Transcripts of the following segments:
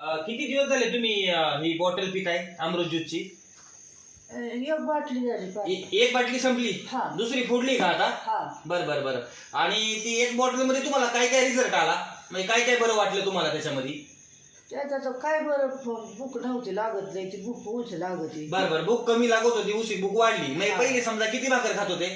किती दिवस झाले तुम्ही अं, ही बॉटल पिताय अमृत ज्यूसची एक बाटली झाली पाहिजे ए- एक बाटली संपली? हा. दुसरी फोडली का आता? हा. बर बर बर. आणि ती एक बॉटलमध्ये तुम्हाला काय काय रिझल्ट आला? म्हणजे काय काय बरं वाटलं तुम्हाला त्याच्यामध्ये? त्याच्यात काय बरं भूक नव्हती लागत नाही ती भूक उंच लागत. बर बर. भूक कमी लागत होती उशी भूक वाढली. नाही हा. पहिले समजा किती भाकर खात होते?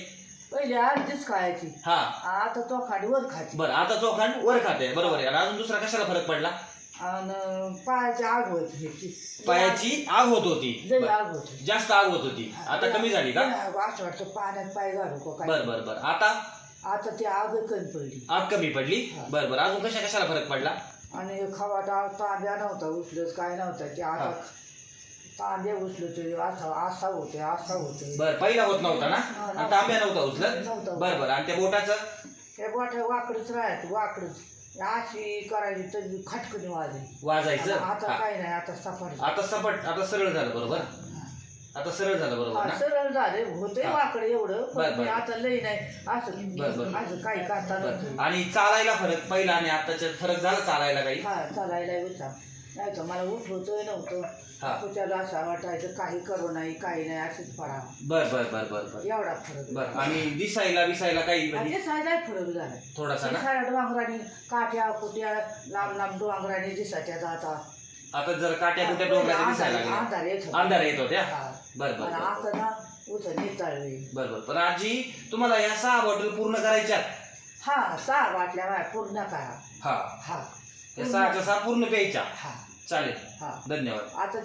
पहिले अर्धीच खायची. हा. आता तो खाडीवर खायची. बर आता चोखांड वर खाते. बरोबर आहे. आणि अजून दुसरा कशाला फरक पडला? आणि पायाची आग होत होती. पायाची आग होत होती. लई बर. आग होती जास्त आग होत होती. आता कमी झाली का? असं वाटतं पाण्यात पाय घालू का काय? बर बर बर. आता? आता ती आग कमी पडली. आग कमी पडली. बर बर. अजून कशा कशाला फरक पडला? आणि खवाटा तांब्या नव्हता उचलत काय नव्हता. ते आता हा. तांब्या उचलत असा असा होते असा होते. बर पहिला होत नव्हता ना? आणि तांब्या नव्हता उचलत? नव्हता. बर बर. आणि त्या बोटाचं? हे बोट वाकडच राहत वाकडच. अशी करायची तर खटकनी वाजली. वाजायचं? आता हा. काय नाही आता सफारी आता सपट आता सरळ झालं बरोबर? आता सरळ झालं बरोबर ना? सरळ झाले. होते हा. वाकडे एवढं बर, पण बर. आता लई नाही. बर, बर. असं असं काही करता बर. आणि चालायला फरक पहिला आणि आताच्या फरक झाला चालायला काही? हा चालायला होता नाही तर मला उठवतोय नव्हतं. हा. त्याला असं वाटायचं काही करू नाही काही नाही असंच पडा बर बर बर बर बर. एवढा फरक. बर आणि दिसायला बिसायला काही म्हणजे ते सायला फरक झाला. थोडासा ना? डोंगराने काट्या कुट्या लांब लांब डोंगराने दिसायच्या जाता. आता जर काट्या कुट्या डोंगराच्या दिसायला अंधार- लागल्या. अंधार येत होता. अंधार येत होत्या? हा. बर बर आता ना उचल निचाळली बर बर. पण आजी तुम्हाला या सहा बॉटल पूर्ण करायच्यात? हा सहा बाटल्या बाय पूर्ण करा. हा. हा. या सहाच्या सहा पूर्ण प्यायच्या हा. चालेल. हा. धन्यवाद. आता